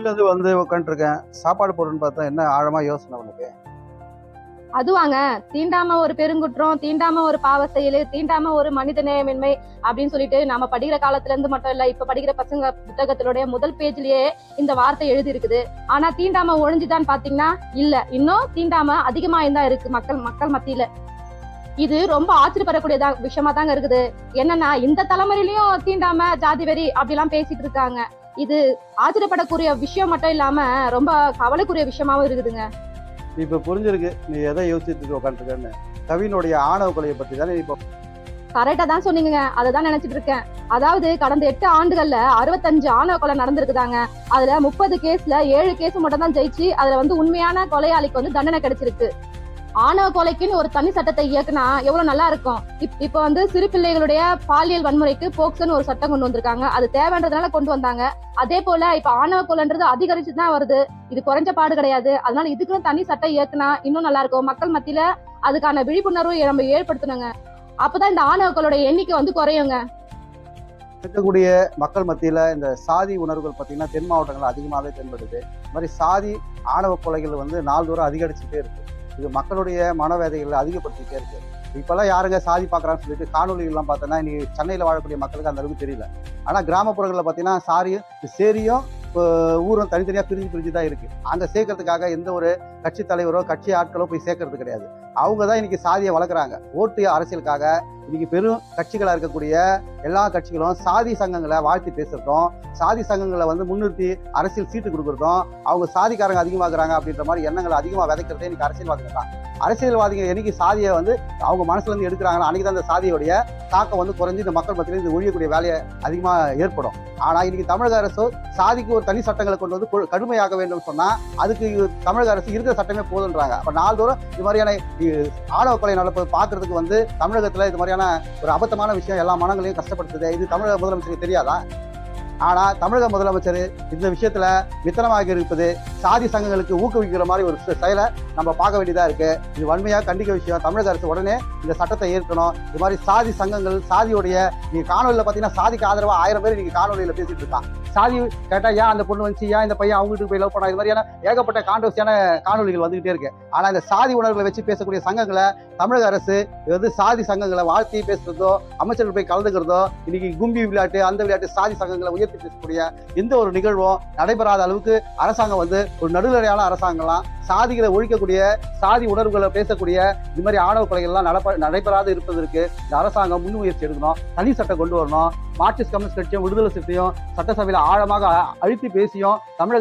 இருந்து வந்து உட்காந்துருக்கேன் சாப்பாடு போடுறேன்னு பார்த்தா என்ன ஆழமா யோசனை உனக்கு? அதுவாங்க. தீண்டாம ஒரு பெருங்குற்றம் தீண்டாம ஒரு பாவ செயல் தீண்டாம ஒரு மனித நேயமின்மை அப்படின்னு சொல்லிட்டு நாம படிக்கிற காலத்துல இருந்து மட்டும் இல்ல இப்ப படிக்கிற பசங்க புத்தகத்தினுடைய முதல் பேஜ்லயே இந்த வார்த்தை எழுதி இருக்குது ஆனா தீண்டாம ஒழிஞ்சுதான் பாத்தீங்கன்னா இல்ல. இன்னும் தீண்டாம அதிகமா இருந்தா இருக்கு மக்கள் மக்கள் மத்தியில. இது ரொம்ப ஆச்சரியப்படக்கூடியதா விஷயமா தாங்க இருக்குது. என்னன்னா இந்த தலைமுறையிலயும் தீண்டாம ஜாதி வெறி அப்படிலாம் பேசிட்டு இருக்காங்க. இது ஆச்சரியப்படக்கூடிய விஷயம் மட்டும் இல்லாம ரொம்ப கவலைக்குரிய விஷயமாவும் இருக்குதுங்க. இப்ப புரிஞ்சிருக்கு. நீ எதை யோசிச்சுட்டு உட்காந்துருக்கன்னு கவினுடைய ஆணவ கொலையை பத்தி தானே இப்போ கரெக்டா தான் சொன்னீங்க அததான் நினைச்சிட்டு இருக்கேன். அதாவது கடந்த எட்டு ஆண்டுகள்ல அறுபத்தஞ்சு ஆணவ கொலை நடந்திருக்குதாங்க. அதுல முப்பது கேஸ்ல ஏழு கேஸ் மட்டும் தான் ஜெயிச்சு அதுல வந்து உண்மையான கொலையாளிக்கு வந்து தண்டனை கிடைச்சிருக்கு. ஆணவ கொலைக்குன்னு ஒரு தனி சட்டத்தை இயக்குனா எவ்வளவு நல்லா இருக்கும்? இப்- இப்ப வந்து சிறு பிள்ளைகளுடைய பாலியல் வன்முறைக்கு போக்சோன்னு ஒரு சட்டம் கொண்டு வந்திருக்காங்க. அது தேவைன்றதுனால கொண்டு வந்தாங்க. அதே போல இப்ப ஆணவ கொலைன்றது அதிகரிச்சு தான் வருது. இது குறைஞ்ச பாடு கிடையாது. அதனால இதுக்குன்னு தனி சட்டம் இயக்குனா இன்னும் நல்லா இருக்கும். மக்கள் மத்தியில அதுக்கான விழிப்புணர்வு நம்ம ஏற்படுத்தணுங்க. அப்பதான் இந்த ஆணவக்களோட எண்ணிக்கை வந்து குறையுங்க. இருக்கக்கூடிய மக்கள் மத்தியில இந்த சாதி உணர்வுகள் பார்த்திங்கன்னா தென் மாவட்டங்கள் அதிகமாகவே தென்படுது. இந்த மாதிரி சாதி ஆணவ கொலைகள் வந்து நாள்தோறும் அதிகரிச்சுட்டே இருக்கு. இது மக்களுடைய மனவேதைகளை அதிகப்படுத்திக்கிட்டே இருக்கு. இப்பெல்லாம் யாருங்க சாதி பார்க்குறான்னு சொல்லிட்டு காணொலிகள்லாம் பார்த்தோன்னா இன்னைக்கு சென்னையில் வாழக்கூடிய மக்களுக்கு அந்த அளவுக்கு தெரியல. ஆனால் கிராமப்புறங்களில் பார்த்தீங்கன்னா சாரியும் சேரியும் இப்போ ஊரும் தனித்தனியாக பிரிஞ்சு பிரிஞ்சு தான் இருக்குது அங்கே சேர்க்கறதுக்காக எந்த ஒரு கட்சி தலைவரோ கட்சி ஆட்களோ போய் சேர்க்கறது கிடையாது. அவங்க தான் இன்னைக்கு சாதியை வளர்க்குறாங்க. ஓட்டு அரசியலுக்காக இன்னைக்கு பெரும் கட்சிகளாக இருக்கக்கூடிய எல்லா கட்சிகளும் சாதி சங்கங்களை வாழ்த்தி பேசுறதும் சாதி சங்கங்களை வந்து முன்னிறுத்தி அரசியல் சீட்டு கொடுக்குறதும் அவங்க சாதிக்காரங்க அதிகமாக்குறாங்க அப்படின்ற மாதிரி எண்ணங்களை அதிகமாக விதைக்கிறதே இன்னைக்கு அரசியல்வாதிகள் தான். அரசியல்வாதிகள் என்னைக்கு சாதியை வந்து அவங்க மனசுலேருந்து இருந்து அன்றைக்கி தான் அந்த சாதியோடைய தாக்கம் வந்து குறைஞ்சி இந்த மக்கள் மத்தியில் இது ஒழியக்கூடிய வேலையை அதிகமாக ஏற்படும். ஆனால் இன்னைக்கு தமிழக அரசு சாதிக்கு ஒரு தனி சட்டங்களை கொண்டு வந்து கொ- கடுமையாக வேண்டும் சொன்னால் அதுக்கு தமிழக அரசு இருக்கிற சட்டமே போதுன்றாங்க. நாள் நாள்தோறும் இது மாதிரியான ஆணவ கொலை நடப்பது பார்க்கறதுக்கு வந்து தமிழகத்தில் இது மாதிரியான ஒரு அபத்தமான விஷயம் எல்லா மனங்களையும் கஷ்டப்படுத்துது இது தமிழக முதலமைச்சருக்கு தெரியாதா ஆனால் தமிழக முதலமைச்சர் இந்த விஷயத்தில் மித்தனமாக இருப்பது சாதி சங்கங்களுக்கு ஊக்குவிக்கிற மாதிரி ஒரு செயலை நம்ம பார்க்க வேண்டியதாக இருக்குது இது வன்மையாக கண்டிக்க விஷயம். தமிழக அரசு உடனே இந்த சட்டத்தை ஏற்கணும். இது மாதிரி சாதி சங்கங்கள் சாதியுடைய நீங்கள் காணொலியில் பார்த்தீங்கன்னா சாதிக்கு ஆதரவாக ஆயிரம் பேர் நீங்கள் காணொலியில் பேசிகிட்டு இருக்கான் சாதி கேட்டால் ஏன் அந்த பொண்ணு வந்துச்சு? ஏன் இந்த பையன் அவங்க வீட்டுக்கு போய் லவ் பண்ணா? இது மாதிரியான ஏகப்பட்ட கான்ட்ரவர்சியான காணொலிகள் வந்துகிட்டே இருக்கு. ஆனால் இந்த சாதி உணர்வுகளை வச்சு பேசக்கூடிய சங்கங்களை தமிழக அரசு இது வந்து சாதி சங்கங்களை வாழ்த்தி பேசுறதோ அமைச்சர்கள் போய் கலந்துக்கிறதோ இன்னைக்கு கும்பி விளையாட்டு அந்த விளையாட்டு சாதி சங்கங்களை உயர்த்தி பேசக்கூடிய எந்த ஒரு நிகழ்வும் நடைபெறாத அளவுக்கு அரசாங்கம் வந்து ஒரு நடுநிலையான அரசாங்கம்லாம் சாதிகளை ஒழிக்கக்கூடிய சாதி உணர்வுகளை பேசக்கூடிய இது மாதிரி ஆணவ கொலைகள்லாம் நடப்ப நடைபெறாது இருப்பதற்கு இந்த அரசாங்கம் முன்முயற்சி எடுக்கணும். தனி சட்டம் கொண்டு வரணும். மார்க்சிஸ்ட் கம்யூனிஸ்ட் கட்சியும் விடுதலை சிறுத்தையும் சட்டசபையில் ஆழமாக அழுத்தி பேசியும் தமிழக